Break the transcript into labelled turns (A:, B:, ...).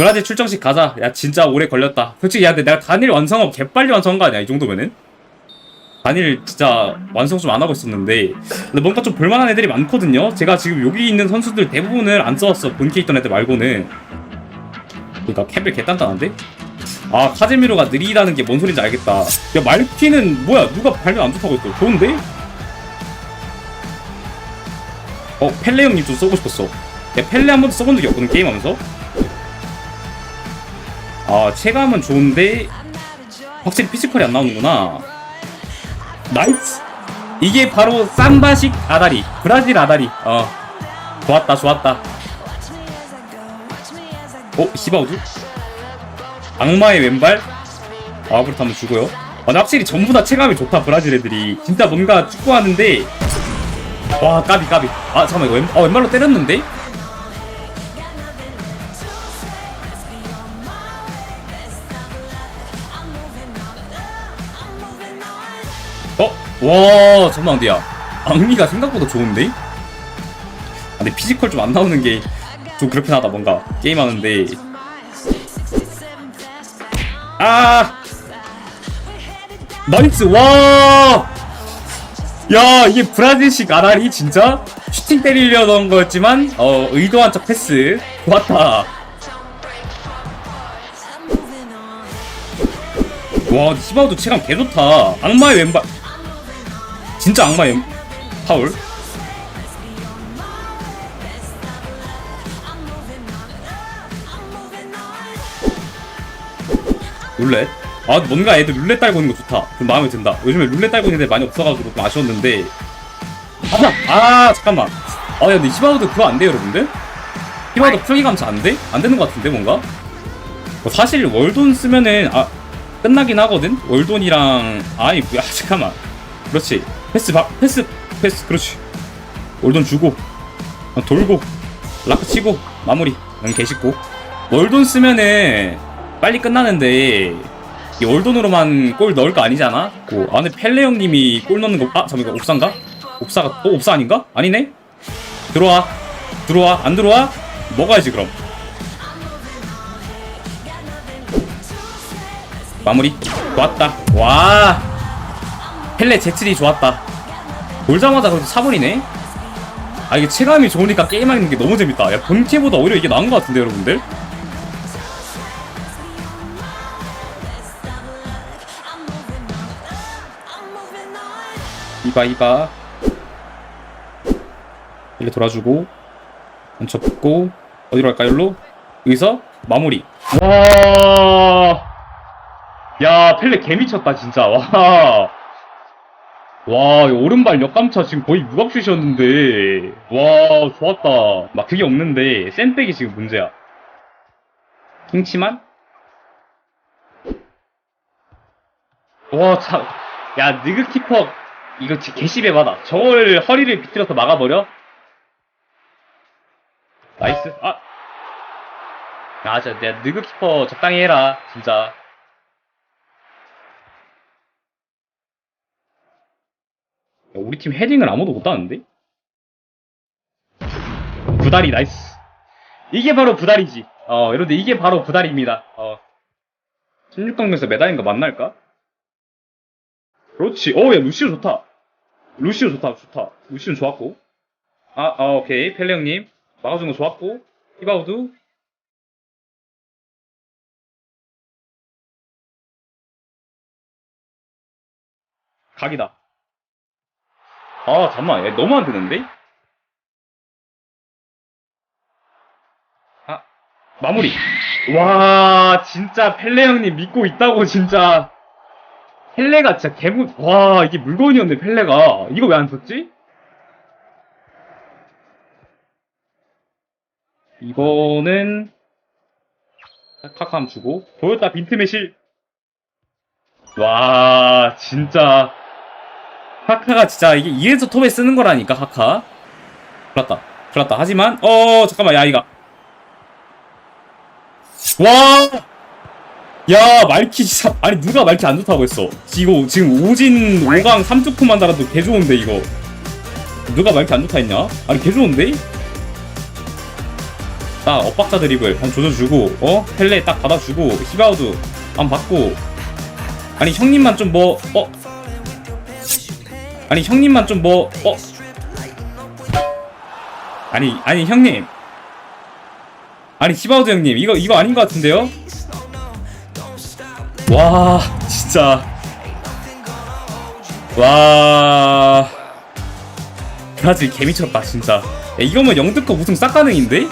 A: 브라질 출정식 가자. 야 진짜 오래 걸렸다. 솔직히 야 근데 내가 단일 완성하고 개빨리 완성한 거 아니야 이 정도면은? 단일 진짜 완성 좀 안 하고 있었는데 근데 뭔가 좀 볼만한 애들이 많거든요. 제가 지금 여기 있는 선수들 대부분을 안 써왔어 본캐 있던 애들 말고는. 그러니까 캡을 개단단한데? 아 카제미로가 느리다는 게 뭔 소린지 알겠다. 야 말피는 뭐야 누가 발명 안 좋다고 했어? 좋은데? 어 펠레 형님 좀 써고 싶었어. 야 펠레 한 번도 써본 적이 없거든 게임하면서. 아 체감은 좋은데 확실히 피지컬이 안 나오는구나. 나이스. 이게 바로 삼바식 아다리, 브라질 아다리. 어 좋았다 좋았다. 어 히바우드? 악마의 왼발? 아 그렇다 한번 주고요. 아, 확실히 전부 다 체감이 좋다 브라질 애들이. 진짜 뭔가 축구하는데 와 까비 까비. 아 잠깐만 이거 왼, 어, 왼발로 때렸는데? 어? 와 잠깐만 어디야 악미가 생각보다 좋은데? 아, 근데 피지컬 좀 안 나오는 게 좀 그렇긴 하다 뭔가 게임하는데 아 나이스 와 야, 이게 브라질식 아라리 진짜 슈팅 때리려던 거였지만 어 의도한 척 패스 좋았다. 와, 히바우도 체감 개 좋다. 악마의 왼발. 진짜 악마의 왼- 파울. 룰렛. 아, 뭔가 애들 룰렛 딸고 있는 거 좋다. 좀 마음에 든다. 요즘에 룰렛 딸고 있는 애들 많이 없어가지고 좀 아쉬웠는데. 아, 아 잠깐만. 아, 야, 근데 히바우드 그거 안 돼요, 여러분들? 히바우드 풀기 감차 안 돼? 안 되는 것 같은데, 뭔가? 뭐 사실 월돈 쓰면은, 아, 끝나긴 하거든? 월돈이랑, 아니, 뭐야, 잠깐만. 그렇지. 패스, 박, 패스, 패스, 그렇지. 월돈 주고, 어, 돌고, 라크 치고, 마무리. 응, 개쉽고. 월돈 쓰면은, 빨리 끝나는데, 이 월돈으로만 골 넣을 거 아니잖아? 그 안에 펠레 형님이 골 넣는 거, 아, 잠깐만, 옵사인가? 옵사가, 어, 옵사 아닌가? 아니네? 들어와. 들어와. 안 들어와? 먹어야지, 그럼. 마무리. 좋았다. 와. 펠레 제출이 좋았다. 돌자마자 그래도 4번이네? 아, 이게 체감이 좋으니까 게임하는 게 너무 재밌다. 야, 본캐보다 오히려 이게 나은 것 같은데, 여러분들? 이봐, 이봐. 이렇게 돌아주고, 얹혀 붙고, 어디로 갈까, 여기로? 여기서, 마무리. 와. 야, 펠레 개미쳤다, 진짜. 와. 와, 이 오른발 역감차 지금 거의 무각슛이었는데. 와, 좋았다. 막 그게 없는데, 센백이 지금 문제야. 킹치만? 와, 참. 야, 느그키퍼, 이거 개씹에 받아. 저걸 허리를 비틀어서 막아버려? 나이스. 아. 아, 진짜, 내가 느그키퍼 적당히 해라. 진짜. 야, 우리 팀 헤딩을 아무도 못하는데? 부다리 나이스. 이게 바로 부다리지. 어 여러분들 이게 바로 부다리입니다. 어. 16강에서 메달인 거 만날까? 그렇지. 어야 루시오 좋다. 루시오 좋다 좋다. 루시오 좋았고. 아, 아 오케이. 펠레 형님 막아준 거 좋았고. 히바우드 각이다 아 잠만 야, 너무 안 되는데? 아 마무리. 와 진짜 펠레 형님 믿고 있다고 진짜. 펠레가 진짜 개무 와 이게 물건이었네 펠레가. 이거 왜 안 썼지? 이거는 카카함 주고. 보였다 빈틈의 실와 진짜 하카가 진짜 이게 이래서 톱에 쓰는 거라니까 하카. 그렇다. 그렇다. 하지만 어 잠깐만 야 이가 와야 말키 진짜 아니 누가 말키 안 좋다고 했어? 이거 지금 오진 5강 3투코만 달아도 개 좋은데 이거. 누가 말키 안 좋다 했냐? 아니 개 좋은데? 딱 엇박자 드리블. 한 조져주고 어? 펠레 딱 받아주고 히바우드 안 받고. 아니 형님만 좀 뭐 어? 아니 형님만 좀 뭐 어? 아니 아니 형님 아니 히바우드 형님 이거 이거 아닌 것 같은데요? 와 진짜 와 브라질 개미쳤다 진짜 야, 이거면 영등컵 우승 싹 가능인데?